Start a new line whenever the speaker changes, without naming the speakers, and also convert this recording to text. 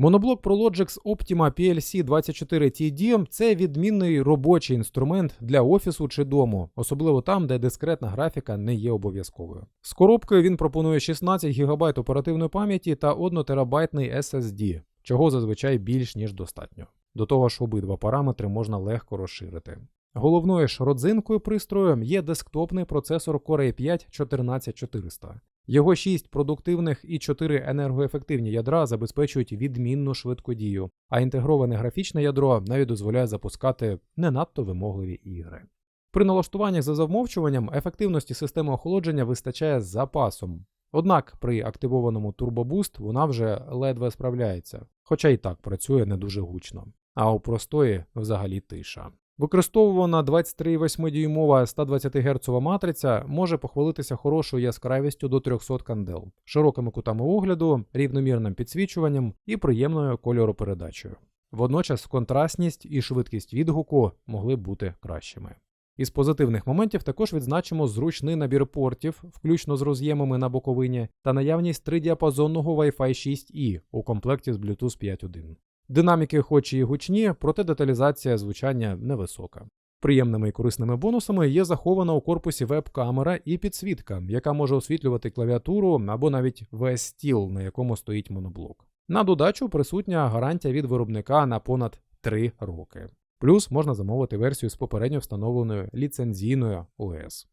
Моноблок ProLogix Optima PLC 24TD – це відмінний робочий інструмент для офісу чи дому, особливо там, де дискретна графіка не є обов'язковою. З коробкою він пропонує 16 ГБ оперативної пам'яті та 1 терабайтний SSD, чого зазвичай більш ніж достатньо. До того ж, обидва параметри можна легко розширити. Головною ж родзинкою пристрою є десктопний процесор Core i5 14400. Його 6 продуктивних і 4 енергоефективні ядра забезпечують відмінну швидкодію, а інтегроване графічне ядро навіть дозволяє запускати не надто вимогливі ігри. При налаштуваннях за замовчуванням ефективності системи охолодження вистачає з запасом. Однак при активованому Boost вона вже ледве справляється, хоча і так працює не дуже гучно. А у простої взагалі тиша. Використовувана 23,8-дюймова 120 Гц матриця може похвалитися хорошою яскравістю до 300 кандел, широкими кутами огляду, рівномірним підсвічуванням і приємною кольоропередачею. Водночас контрастність і швидкість відгуку могли бути кращими. Із позитивних моментів також відзначимо зручний набір портів, включно з роз'ємами на боковині, та наявність тридіапазонного Wi-Fi 6E у комплекті з Bluetooth 5.1. Динаміки хоч і гучні, проте деталізація звучання невисока. Приємними і корисними бонусами є захована у корпусі веб-камера і підсвітка, яка може освітлювати клавіатуру або навіть весь стіл, на якому стоїть моноблок. На додачу присутня гарантія від виробника на понад 3 роки. Плюс можна замовити версію з попередньо встановленою ліцензійною ОС.